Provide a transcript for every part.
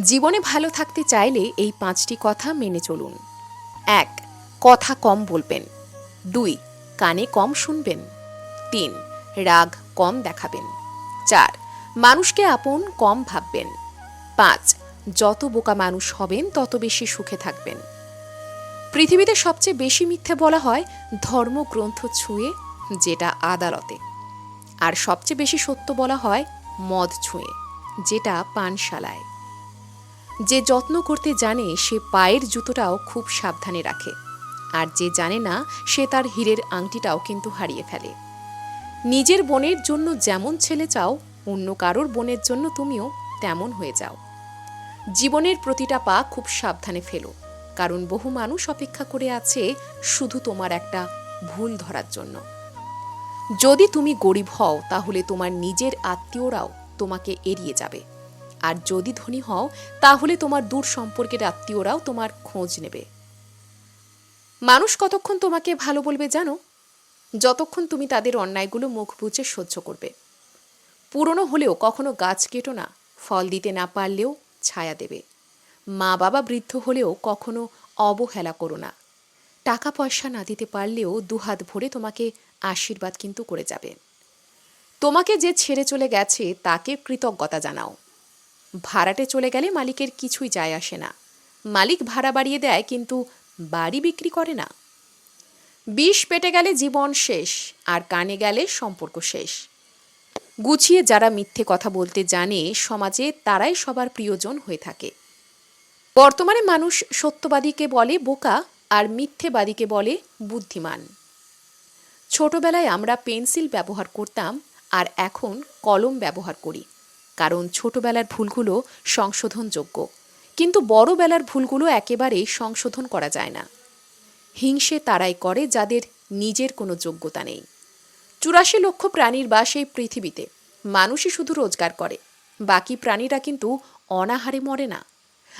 জীবনে ভালো থাকতে চাইলে এই পাঁচটি কথা মেনে চলুন। এক, কথা কম বলবেন। দুই, কানে কম শুনবেন। তিন, রাগ কম দেখাবেন। চার, মানুষকে আপন কম ভাববেন। পাঁচ, যত বোকা মানুষ হবেন, তত বেশি সুখে থাকবেন। পৃথিবীতে সবচেয়ে বেশি মিথ্যে বলা হয় ধর্মগ্রন্থ ছুঁয়ে, যেটা আদালতে। আর সবচেয়ে বেশি সত্য বলা হয় মদ ছুঁয়ে, যেটা পানশালায়। যে যত্ন করতে জানে, সে পায়ের জুতোটাও খুব সাবধানে রাখে। আর যে জানে না, সে তার হীরের আংটিটাও কিন্তু হারিয়ে ফেলে। নিজের বোনের জন্য যেমন ছেলে চাও, অন্য কারোর বোনের জন্য তুমিও তেমন হয়ে যাও। জীবনের প্রতিটা পা খুব সাবধানে ফেলো, কারণ বহু মানুষ অপেক্ষা করে আছে শুধু তোমার একটা ভুল ধরার জন্য। যদি তুমি গরিব হও, তাহলে তোমার নিজের আত্মীয়রাও তোমাকে এড়িয়ে যাবে। আর যদি ধনী হও, তাহলে তোমার দূর সম্পর্কের আত্মীয়রাও তোমার খোঁজ নেবে। মানুষ কতক্ষণ তোমাকে ভালো বলবে জানো? যতক্ষণ তুমি তাদের অন্যায়গুলো মুখ বুঝে সহ্য করবে। পুরনো হলেও কখনো গাছ কেটো না, ফল দিতে না পারলেও ছায়া দেবে। মা বাবা বৃদ্ধ হলেও কখনো অবহেলা করো না। টাকা পয়সা না দিতে পারলেও দুহাত ভরে তোমাকে আশীর্বাদ কিন্তু করে যাবে। তোমাকে যে ছেড়ে চলে গেছে, তাকে কৃতজ্ঞতা জানাও। ভাড়াটে চলে গেলে মালিকের কিছুই যায় আসে না। মালিক ভাড়া বাড়িয়ে দেয় কিন্তু বাড়ি বিক্রি করে না। বিষ পেটে গেলে জীবন শেষ, আর কানে গেলে সম্পর্ক শেষ। গুছিয়ে যারা মিথ্যে কথা বলতে জানে, সমাজে তারাই সবার প্রিয়জন হয়ে থাকে। বর্তমানে মানুষ সত্যবাদীকে বলে বোকা, আর মিথ্যেবাদীকে বলে বুদ্ধিমান। ছোটবেলায় আমরা পেন্সিল ব্যবহার করতাম, আর এখন কলম ব্যবহার করি। কারণ ছোটবেলার ভুলগুলো সংশোধনযোগ্য। কিন্তু বড়বেলার ভুলগুলো একেবারেই সংশোধন করা যায় না। হিংসে তারাই করে যাদের নিজের কোনো যোগ্যতা নেই। চুরাশি লক্ষ প্রাণীর বাস এই পৃথিবীতে। মানুষই শুধু রোজগার করে। বাকি প্রাণীরা কিন্তু অনাহারে মরে না।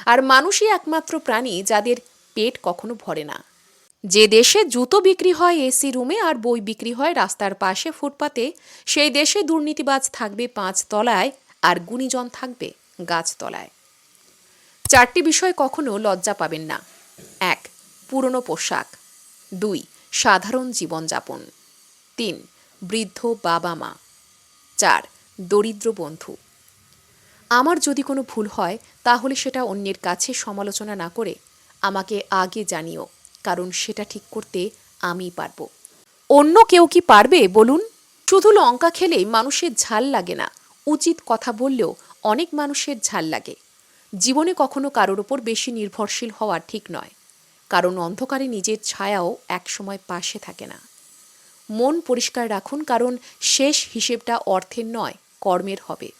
আর মানুষই একমাত্র প্রাণী যাদের পেট কখনো ভরে না। যে দেশে জুতো বিক্রি হয় এসি রুমে আর বই বিক্রি হয় রাস্তার পাশে ফুটপাতে, সেই দেশে দুর্নীতিবাজ থাকবে পাঁচ তলায় আর গুণীজন থাকবে গাছতলায়। চারটি বিষয় কখনো লজ্জা পাবেন না। এক, পুরনো পোশাক। দুই, সাধারণ জীবনযাপন। তিন, বৃদ্ধ বাবা মা। চার, দরিদ্র বন্ধু। আমার যদি কোনো ভুল হয়, তাহলে সেটা অন্যের কাছে সমালোচনা না করে আমাকে আগে জানিও, কারণ সেটা ঠিক করতে আমি পারব। অন্য কেউ কি পারবে, বলুন? শুধু লঙ্কা খেলেই মানুষের ঝাল লাগে না। উচিত কথা বললেও অনেক মানুষের ঝাল লাগে। জীবনে কখনো কারোর ওপর বেশি নির্ভরশীল হওয়া ঠিক নয়। কারণ অন্ধকারে নিজের ছায়াও একসময় পাশে থাকে না। মন পরিষ্কার রাখুন, কারণ শেষ হিসেবটা অর্থের নয়, কর্মের হবে।